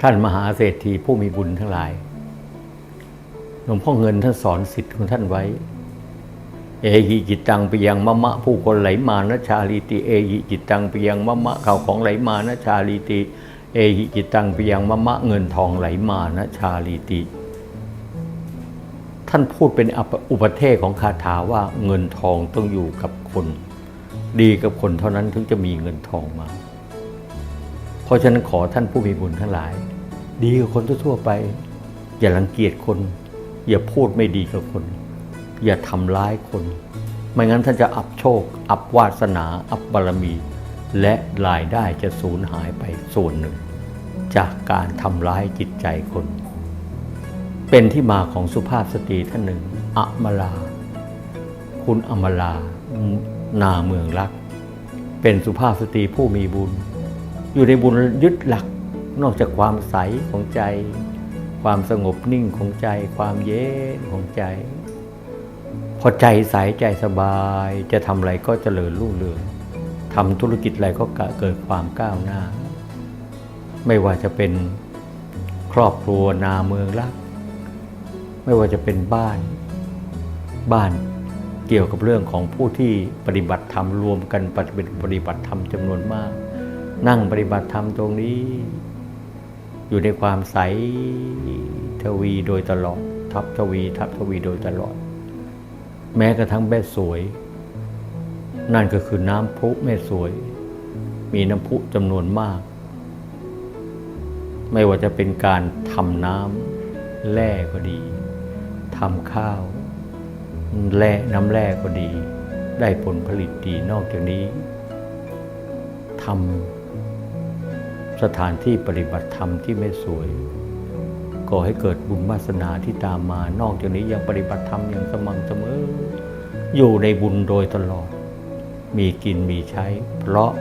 ท่านมหาเศรษฐีผู้มีบุญทั้งหลาย หลวงพ่อเงินท่านสอนสิทธิ์ของท่านไว้ เอหิจิตตังไปยังมะมะผู้คนไหลมานะชาลีติ เอหิจิตตังไปยังมะมะข่าวของไหลมานะชาลีติ เอหิจิตตังไปยังมะมะเงินทองไหลมานะชาลีติ ท่านพูดเป็นอุปเทศของคาถาว่าเงินทองต้องอยู่กับคน ดีกับคนเท่านั้นถึงจะมีเงินทองมา เพราะฉะนั้นขอท่านผู้มีบุญทั้งหลาย ดีกับคนทั่วไป อย่ารังเกียจคน อย่าพูดไม่ดีกับคน อย่าทำร้ายคน ไม่งั้นท่านจะอับโชค อับวาสนา อับบารมี และรายได้จะสูญหายไปส่วนหนึ่ง จากการทำร้ายจิตใจคน เป็นที่มาของสุภาพสตรีท่านหนึ่งอมลา คุณอมลา นาเมืองรัก เป็นสุภาพสตรีผู้มีบุญ อยู่ในบุญยึดหลัก นอกจากความใสของใจ ความสงบนิ่งของใจ ความเย็นของใจ พอใจใสใจสบายจะทำอะไรก็เจริญรุ่งเรืองทำธุรกิจอะไรก็เกิดความก้าวหน้า ไม่ว่าจะเป็นครอบครัวนาเมืองรัก ไม่ว่าจะเป็นบ้าน บ้านเกี่ยวกับเรื่องของผู้ที่ปฏิบัติธรรมรวมกันปฏิบัติปฏิบัติธรรมจำนวนมาก นั่งปฏิบัติธรรมตรงนี้ อยู่ในความใสทวีโดยตลอด ทับทวี ทับทวีโดยตลอด แม้กระทั่งแม่สวย นั่นก็คือน้ำพุแม่สวย มีน้ำพุจำนวนมาก ไม่ว่าจะเป็นการทำน้ำแร่ก็ดีทำข้าวแร่น้ำแร่ก็ดี ได้ผลผลิตดีนอกจากนี้ทำ สถานที่ปฏิบัติธรรมที่ไม่สวยก่อให้เกิดบุญวาสนาที่ตามมา นอกจากนี้ยังปฏิบัติธรรมอย่างสม่ำเสมอ อยู่ในบุญโดยตลอด มีกินมีใช้ เพราะ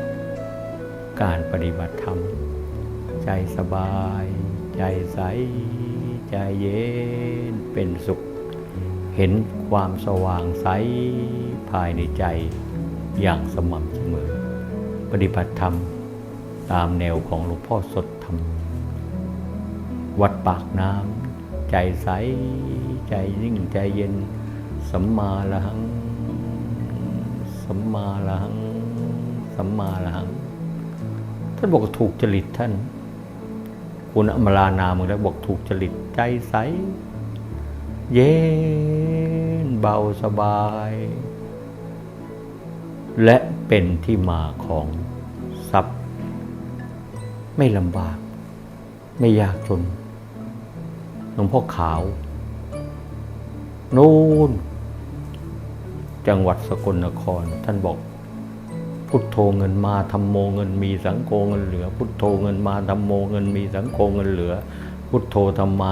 การปฏิบัติธรรม ใจสบาย ใจใส ใจเย็นเป็นสุข เห็นความสว่างใสภายในใจอย่างสม่ำเสมอ ปฏิบัติธรรม ตามแนวของหลวงพ่อสดธรรม วัดปากน้ำใจใส ใจนิ่งใจเย็น สัมมาละหัง สัมมาละหัง สัมมาละหัง ท่านบอกถูกจริตท่าน คุณอมรานามึงแล้วบอกถูกจริตใจใส เย็นเบาสบาย และเป็นที่มาของทรัพย ไม่ลำบาก ไม่ยากจนหลวงพ่อขาวนู่น จังหวัดสกลนคร ท่านบอก พุทโธเงินมาธรรมโมเงินมีสังโฆเงินเหลือ พุทโธเงินมาธรรมโมเงินมีสังโฆเงินเหลือ พุทโธธรรมะ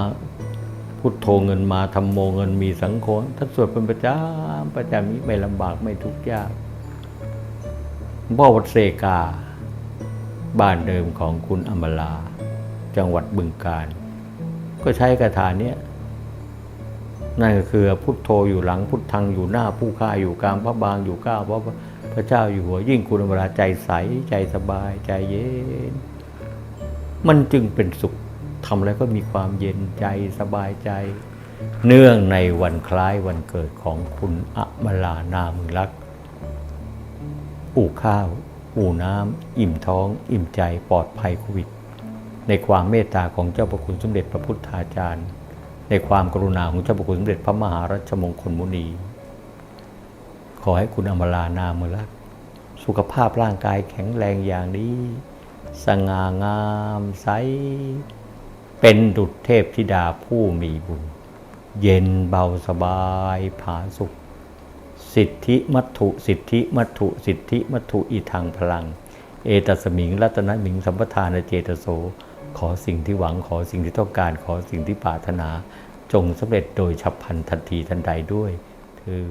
พุทโธเงินมาธรรมโมเงินมีสังโฆท่านสวดเป็นประจำประจำนี้ไม่ลำบากไม่ทุกข์ยากพ่อวัดเซกา บ้านเดิมของคุณอมลา จังหวัดบึงกาฬก็ใช้คาถาเนี้ยนั่นก็คือพุทโธอยู่หลังพุทธังอยู่หน้าผู้ฆ่าอยู่กลางพระบางอยู่ก้าวพระพระเจ้าอยู่หัวยิ่งคุณอมลาใจใสใจสบายใจเย็น มันจึงเป็นสุขทำอะไรก็มีความเย็นใจสบายใจ เนื่องในวันคล้ายวันเกิดของคุณอมลานามึงรัก อู่ข้าว อู่น้ำ อิ่มท้อง อิ่มใจปลอดภัยโควิด ในความเมตตาของเจ้าประคุณสมเด็จพระพุทธาจารย์ ในความกรุณาของเจ้าประคุณสมเด็จพระมหารัชมงคลมุนี ขอให้คุณอมลานามรักสุขภาพร่างกายแข็งแรงอย่างนี้ สง่างามใส เป็นดุจเทพธิดาผู้มีบุญ เย็นเบาสบายผาสุข สิทธิมัตถุสิทธิมัตถุสิทธิมัตถุอีทางพลัง เอตัสมิงรัตนมิงสัมปทานเจตโส ขอสิ่งที่หวังขอสิ่งที่ต้องการขอสิ่งที่ปรารถนา จงสำเร็จโดยฉับพลันทันทีทันใดด้วยเธอ